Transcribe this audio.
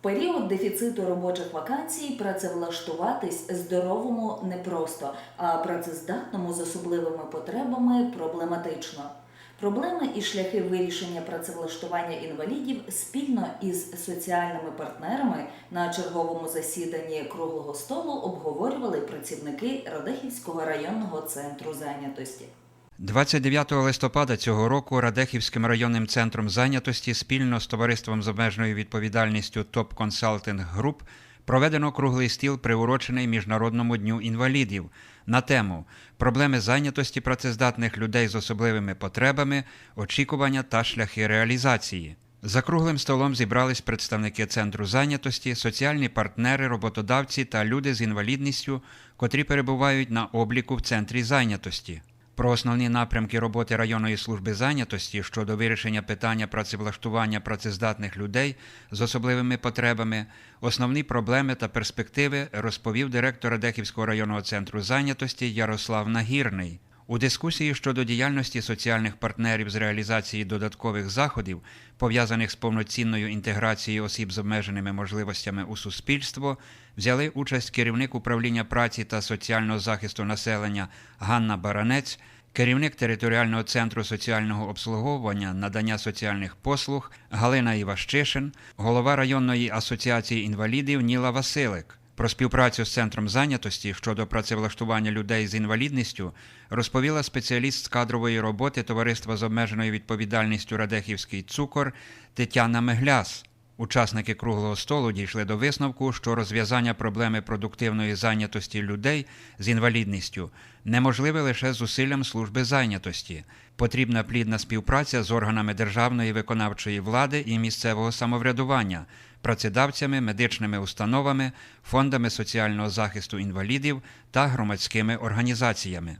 період дефіциту робочих вакансій працевлаштуватись здоровому непросто, а працездатному з особливими потребами проблематично. Проблеми і шляхи вирішення працевлаштування інвалідів спільно із соціальними партнерами на черговому засіданні круглого столу обговорювали працівники Радехівського районного центру зайнятості. 29 листопада цього року Радехівським районним центром зайнятості спільно з товариством з обмеженою відповідальністю ТОП Консалтинг Груп проведено круглий стіл, приурочений Міжнародному дню інвалідів на тему проблеми зайнятості працездатних людей з особливими потребами, очікування та шляхи реалізації. За круглим столом зібрались представники центру зайнятості, соціальні партнери, роботодавці та люди з інвалідністю, котрі перебувають на обліку в центрі зайнятості. Про основні напрямки роботи районної служби зайнятості щодо вирішення питання працевлаштування працездатних людей з особливими потребами, основні проблеми та перспективи розповів директор Радехівського районного центру зайнятості Ярослав Нагірний. У дискусії щодо діяльності соціальних партнерів з реалізації додаткових заходів, пов'язаних з повноцінною інтеграцією осіб з обмеженими можливостями у суспільство, взяли участь керівник управління праці та соціального захисту населення Ганна Баранець, керівник територіального центру соціального обслуговування надання соціальних послуг Галина Іващишин, голова районної асоціації інвалідів Ніла Василик. Про співпрацю з центром зайнятості щодо працевлаштування людей з інвалідністю розповіла спеціаліст з кадрової роботи товариства з обмеженою відповідальністю Радехівський цукор Тетяна Мегляс. Учасники круглого столу дійшли до висновку, що розв'язання проблеми продуктивної зайнятості людей з інвалідністю неможливе лише зусиллям служби зайнятості. Потрібна плідна співпраця з органами державної виконавчої влади і місцевого самоврядування, працедавцями, медичними установами, фондами соціального захисту інвалідів та громадськими організаціями.